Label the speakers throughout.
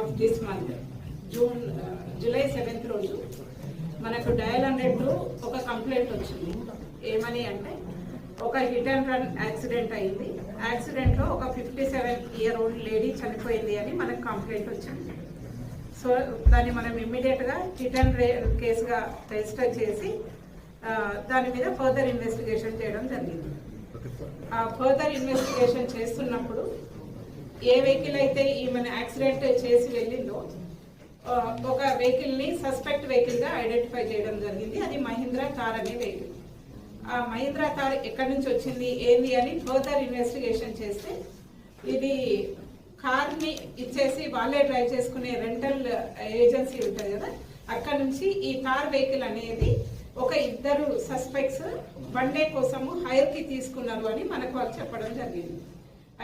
Speaker 1: Of this month June July seventh రోజు మనకు dial హండ్రెడ్లో ఒక కంప్లైంట్ వచ్చింది. ఏమని అంటే ఒక హిట్ అండ్ రన్ యాక్సిడెంట్ అయింది. యాక్సిడెంట్లో ఒక fifty seven year old lady చనిపోయింది అని మనకు కంప్లైంట్ వచ్చింది. సో దాన్ని మనం ఇమ్మీడియట్గా హిట్ అండ్ రే కేసుగా రిజిస్టర్ చేసి దాని మీద ఫర్దర్ ఇన్వెస్టిగేషన్ చేయడం జరిగింది. ఆ ఫర్దర్ ఇన్వెస్టిగేషన్ చేస్తున్నప్పుడు ఏ వెహికల్ అయితే ఈమెను యాక్సిడెంట్ చేసి వెళ్ళిందో ఒక వెహికల్ని సస్పెక్ట్ వెహికల్గా ఐడెంటిఫై చేయడం జరిగింది. అది మహీంద్రా కార్ అనే వెహికల్. ఆ మహీంద్రా కార్ ఎక్కడి నుంచి వచ్చింది ఏంది అని ఫర్దర్ ఇన్వెస్టిగేషన్ చేస్తే ఇది కార్ని ఇచ్చేసి వాళ్ళే డ్రైవ్ చేసుకునే రెంటల్ ఏజెన్సీ ఉంటుంది కదా అక్కడ నుంచి ఈ కార్ వెహికల్ అనేది ఒక ఇద్దరు సస్పెక్ట్స్ వన్ డే కోసము హైర్కి తీసుకున్నారు అని మనకు వాళ్ళు చెప్పడం జరిగింది.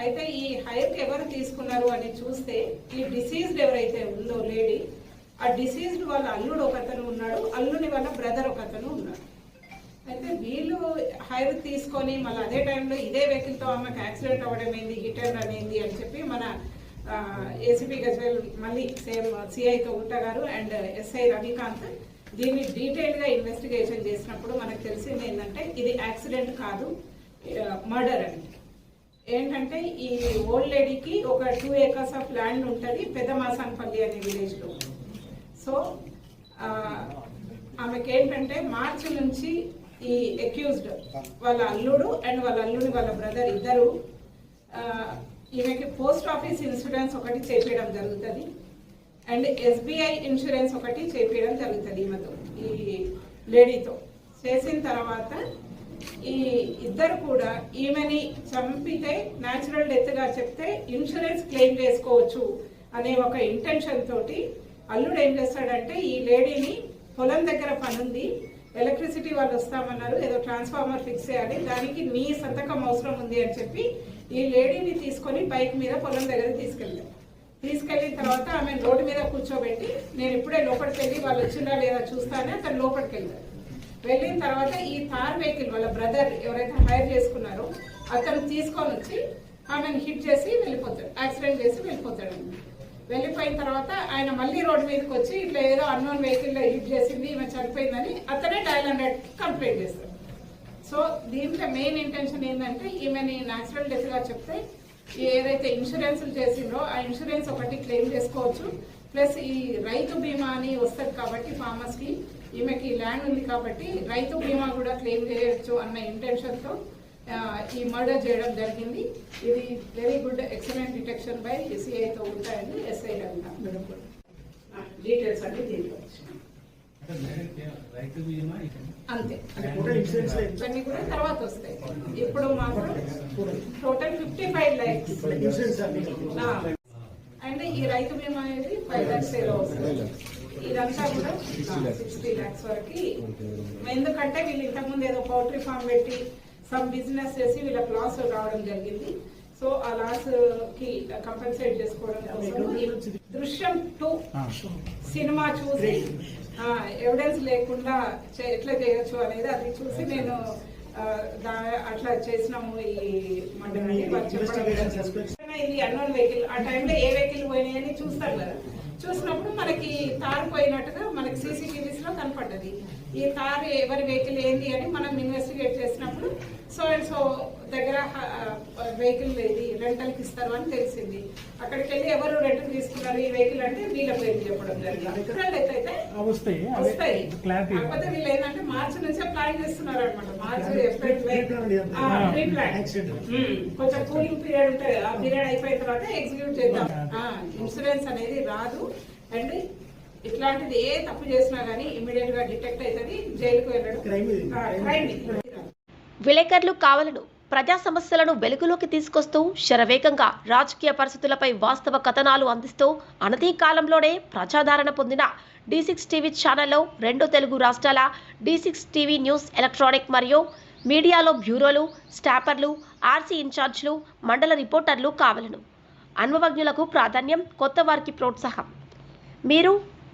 Speaker 1: అయితే ఈ హైర్కి ఎవరు తీసుకున్నారు అని చూస్తే ఈ డిసీజ్డ్ ఎవరైతే ఉందో లేడీ ఆ డిసీజ్డ్ వాళ్ళ అల్లుడు ఒకతను ఉన్నాడు అల్లుని వాళ్ళ బ్రదర్ ఒకతను ఉన్నాడు. అయితే వీళ్ళు హైర్ తీసుకొని మళ్ళీ అదే టైంలో ఇదే వెహికల్తో ఆమెకు యాక్సిడెంట్ అవ్వడం ఏంది హిటర్ అనేది అని చెప్పి మన ఏసీపీ గజ్వేల్ మళ్ళీ సేమ్ సిఐతో ఉంటగారు అండ్ ఎస్ఐ రవికాంత్ దీన్ని డీటెయిల్గా ఇన్వెస్టిగేషన్ చేసినప్పుడు మనకు తెలిసింది ఏంటంటే ఇది యాక్సిడెంట్ కాదు మర్డర్ అని. ఏంటంటే ఈ ఓల్డ్ లేడీకి ఒక టూ ఏకర్స్ ఆఫ్ ల్యాండ్ ఉంటుంది పెద్ద మాసాన్పల్లి అనే విలేజ్లో సో ఆమెకి ఏంటంటే మార్చి నుంచి ఈ అక్యూజ్డ్ వాళ్ళ అల్లుడు అండ్ వాళ్ళ అల్లుడు వాళ్ళ బ్రదర్ ఇద్దరు ఈమెకి పోస్ట్ ఆఫీస్ ఇన్సూరెన్స్ ఒకటి చేపించడం జరుగుతుంది అండ్ ఎస్బీఐ ఇన్సూరెన్స్ ఒకటి చేపించడం జరుగుతుంది ఈమెతో ఈ లేడీతో. చేసిన తర్వాత ఈ ఇద్దరు కూడా ఈమెని చంపితే న్యాచురల్ డెత్గా చెప్తే ఇన్సూరెన్స్ క్లెయిమ్ చేసుకోవచ్చు అనే ఒక ఇంటెన్షన్ తోటి అల్లుడు ఏం చేస్తాడంటే ఈ లేడీని పొలం దగ్గర పనుంది ఎలక్ట్రిసిటీ వాళ్ళు వస్తామన్నారు ఏదో ట్రాన్స్ఫార్మర్ ఫిక్స్ చేయాలి దానికి నీ సంతకం అవసరం ఉంది అని చెప్పి ఈ లేడీని తీసుకొని బైక్ మీద పొలం దగ్గర తీసుకెళ్ళాం తీసుకెళ్ళిన తర్వాత ఆమె రోడ్డు మీద కూర్చోబెట్టి నేను ఇప్పుడే లోపలికి వెళ్ళి వాళ్ళు వచ్చిందా లేదా చూస్తానే అతను లోపలికి వెళ్ళారు. వెళ్ళిన తర్వాత ఈ థార్ వెహికల్ వాళ్ళ బ్రదర్ ఎవరైతే హైర్ చేసుకున్నారో అతను తీసుకొని వచ్చి ఆమెను హిట్ చేసి వెళ్ళిపోతాడు యాక్సిడెంట్ చేసి వెళ్ళిపోతాడు. వెళ్ళిపోయిన తర్వాత ఆయన మళ్ళీ రోడ్డు మీదకి వచ్చి ఇట్లా ఏదో అన్నోన్ వెహికల్లో హిట్ చేసింది ఈమె చనిపోయిందని అతనే డైల్ హండ్రెడ్ కంప్లైంట్ చేస్తాడు. సో దీంట్లో మెయిన్ ఇంటెన్షన్ ఏంటంటే ఈమెని న్యాచురల్ డెత్గా చెప్తే ఏదైతే ఇన్సూరెన్స్లు చేసిండ్రో ఆ ఇన్సూరెన్స్ ఒకటి క్లెయిమ్ చేసుకోవచ్చు. ప్లస్ ఈ రైతు బీమా అని వస్తుంది కాబట్టి ఫార్మర్స్కి ఈమెకి ల్యాండ్ ఉంది కాబట్టి రైతు బీమా కూడా క్లెయిమ్ చేయొచ్చు అన్న ఇంటెన్షన్తో ఆ, ఈ మర్డర్ చేయడం జరిగింది. ఇది very good excellent detection by సిఐతో ఉంటాయండి ఎస్ఐ డీటెయిల్స్ అన్ని దీంట్లో వచ్చినాయి.
Speaker 2: రైతు బీమా ఇక్కడ
Speaker 1: అంతే. ఇవన్నీ కూడా తర్వాత వస్తాయి. ఇప్పుడు మాత్రం total fifty five lakhs
Speaker 3: and
Speaker 1: ఈ రైతు బీమా అనేది ఫైవ్ ల్యాక్స్ ఏదో వస్తుంది. ఇదంతా కూడా సిక్స్టీ ల్యాక్స్ వరకు. ఎందుకంటే వీళ్ళు ఇంతకుముందు ఏదో పౌల్ట్రీ ఫామ్ పెట్టి సమ్ బిజినెస్ చేసి వీళ్ళకి లాస్ రావడం జరిగింది. సో ఆ లాస్కి కంపెన్సేట్ చేసుకోవడం కోసం దృశ్యం టూ సినిమా చూసి ఎవిడెన్స్ లేకుండా ఎట్లా చేయొచ్చు అనేది అది చూసి నేను అట్లా చేసినాము ఈ మండలి. ఇది అన్నోన్ వెహికల్ ఆ టైంలో ఏ వెహికల్ పోయినాయి అని చూస్తారు కదా. చూసినప్పుడు మనకి తారిపోయినట్టుగా మనకి సీసీటీవీస్లో కనపడ్డది. ఈ తారు ఎవరి వెహికల్ ఏంది అని మనం ఇన్వెస్టిగేట్ చేసినప్పుడు సో అండ్ సో దగ్గర వెహికల్ ఇది రెంటల్కి ఇస్తారు అని తెలిసింది. అక్కడికి వెళ్ళి ఎవరు రెంట్ తీసుకున్నారు ఈ వెహికల్ అంటే వీళ్ళ పేరు చెప్పడం జరిగింది.
Speaker 2: వస్తాయి.
Speaker 1: కాకపోతే వీళ్ళు ఏంటంటే మార్చి నుంచే ప్లాన్ చేస్తున్నారు అనమాట మార్చి.
Speaker 3: Accident.
Speaker 1: ఉమ్, కొంచెం కూలింగ్ పీరియడ్ ఉంటుంది ఆ పీరియడ్ అయిపోయిన తర్వాత ఎగ్జిక్యూట్ చేద్దాం. ఇన్సూరెన్స్ అనేది రాదు. అండ్ ఇట్లాంటిది ఏ తప్పు చేసినా గానీ ఇమీడియట్గా డిటెక్ట్ అవుతుంది జైలుకు. వెళ్ళడం. క్రైమ్
Speaker 4: విలేకరులు కావాలను ప్రజా సమస్యలను వెలుగులోకి తీసుకొస్తూ శరవేగంగా రాజకీయ పరిస్థితులపై వాస్తవ కథనాలు అందిస్తూ అనతి కాలంలోనే ప్రజాదరణ పొందిన డి సిక్స్ టీవీ ఛానల్లో రెండు తెలుగు రాష్ట్రాల D six TV news electronic మరియు మీడియాలో బ్యూరోలు స్టాపర్లు ఆర్సీ ఇన్ఛార్జ్లు మండల రిపోర్టర్లు కావలను. అనుభవజ్ఞులకు ప్రాధాన్యం కొత్త వారికి ప్రోత్సాహం. మీరు